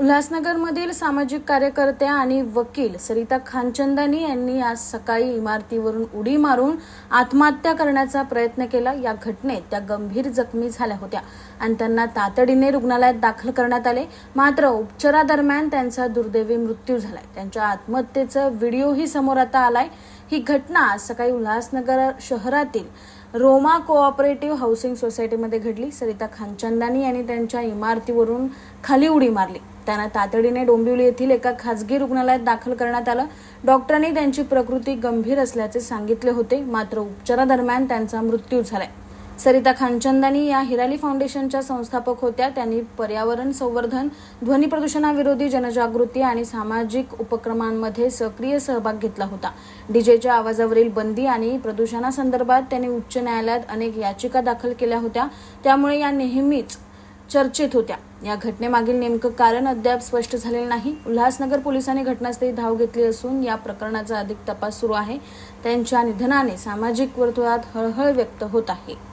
उल्हासनगरमधील सामाजिक कार्यकर्त्या आणि वकील सरिता खानचंदानी यांनी आज सकाळी इमारतीवरून उडी मारून आत्महत्या करण्याचा प्रयत्न केला. या घटनेत त्या गंभीर जखमी झाल्या होत्या. आणि त्यांना तातडीने रुग्णालयात दाखल करण्यात आले. मात्र उपचारादरम्यान त्यांचा दुर्दैवी मृत्यू झालाय. त्यांच्या आत्महत्येचा व्हिडिओही समोर आता आलाय. ही घटना सकाळी उल्हासनगर शहरातील रोमा कोऑपरेटिव्ह हाऊसिंग सोसायटीमध्ये घडली. सरिता खानचंदानी यांनी त्यांच्या इमारतीवरून खाली उडी मारली. त्यांना तातडीने डोंबिवली येथील एका खासगी रुग्णालयात दाखल करण्यात आलं. डॉक्टरांनी त्यांची प्रकृती गंभीर असल्याचे सांगितले होते. मात्र उपचारादरम्यान त्यांचा मृत्यू झालाय. सरिता खानचंदानी या हिराली फाउंडेशनच्या संस्थापक होत्या. त्यांनी पर्यावरण संवर्धन ध्वनी प्रदूषणाविरोधी जनजागृती आणि सामाजिक उपक्रमांमध्ये सक्रिय सहभाग घेतला होता. डीजेच्या आवाजावरील बंदी आणि प्रदूषणासंदर्भात त्यांनी उच्च न्यायालयात अनेक याचिका दाखल केल्या होत्या. त्यामुळे या नेहमीच चर्चेत होत्या. या घटनेमागील नेमकं कारण अद्याप स्पष्ट झालेलं नाही. उल्हासनगर पोलिसांनी घटनास्थळी धाव घेतली असून या प्रकरणाचा अधिक तपास सुरू आहे. त्यांच्या निधनाने सामाजिक वर्तुळात हळहळ व्यक्त होत आहे.